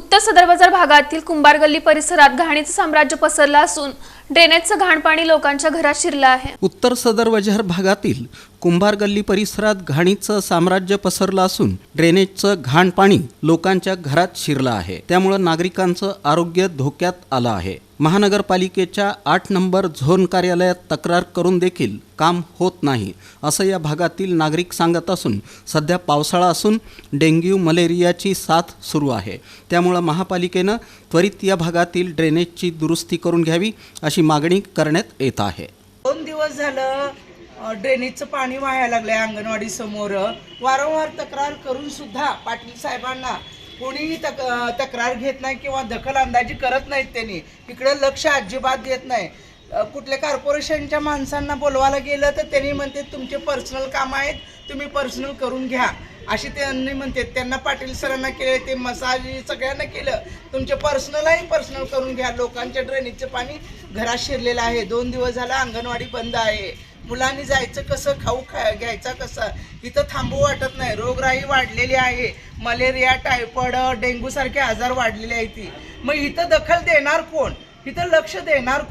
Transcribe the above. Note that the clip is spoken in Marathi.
उत्तर सदर बाजार भागातील कुंभार गल्ली परिसरात घाणीचं साम्राज्य पसरलं असून ड्रेनेजचं घाण पाणी लोकांच्या घरात शिरलं आहे. उत्तर सदर बाजार भागातील कुंभार गल्ली परिसरात घाणीचं साम्राज्य पसरलं असून ड्रेनेजचं घाण पाणी लोकांच्या घरात शिरलं आहे. त्यामुळं नागरिकांचं आरोग्य धोक्यात आलं आहे. महानगरपालिकेच्या आठ नंबर झोन कार्यालयात तक्रार करून देखील काम होत नाही असं या भागातील नागरिक सांगत असून सध्या पावसाळा असून डेंग्यू मलेरियाची साथ सुरू आहे. त्यामुळं महापालिकेनं त्वरित या भागातील ड्रेनेजची दुरुस्ती करून घ्यावी अशी मागणी करण्यात येत आहे. दोन दिवस झालं ड्रेनेजचं पाणी वाहायला लागलंय अंगणवाडी समोर वारंवार तक्रार करून सुद्धा पाटील साहेबांना कोणीही तक तक्रार घेत नाही किंवा दखल अंदाजी करत नाहीत त्यांनी. इकडं लक्ष अजिबात देत नाही. कुठल्या कॉर्पोरेशनच्या माणसांना बोलवायला गेलं तर त्यांनी म्हणते तुमचे पर्सनल काम आहेत तुम्ही पर्सनल करून घ्या. अशी त्यांनी म्हणते. त्यांना पाटील सरांना केले ते मसाज सगळ्यांना केलं. तुमचे पर्सनलही पर्सनल करून घ्या. लोकांच्या ड्रेनेजचं पाणी घरात शिरलेलं आहे. दोन दिवस झाला अंगणवाडी बंद आहे. मुलांनी जायचं कसं खाऊ खा घ्यायचा कसा? इथं थांबू वाटत नाही. रोगराई वाढलेली आहे. मलेरिया टायफॉइड डेंग्यूसारखे आजार वाढलेले आहेत ती. मग इथं दखल देणार कोण? इथं लक्ष देणार कोण?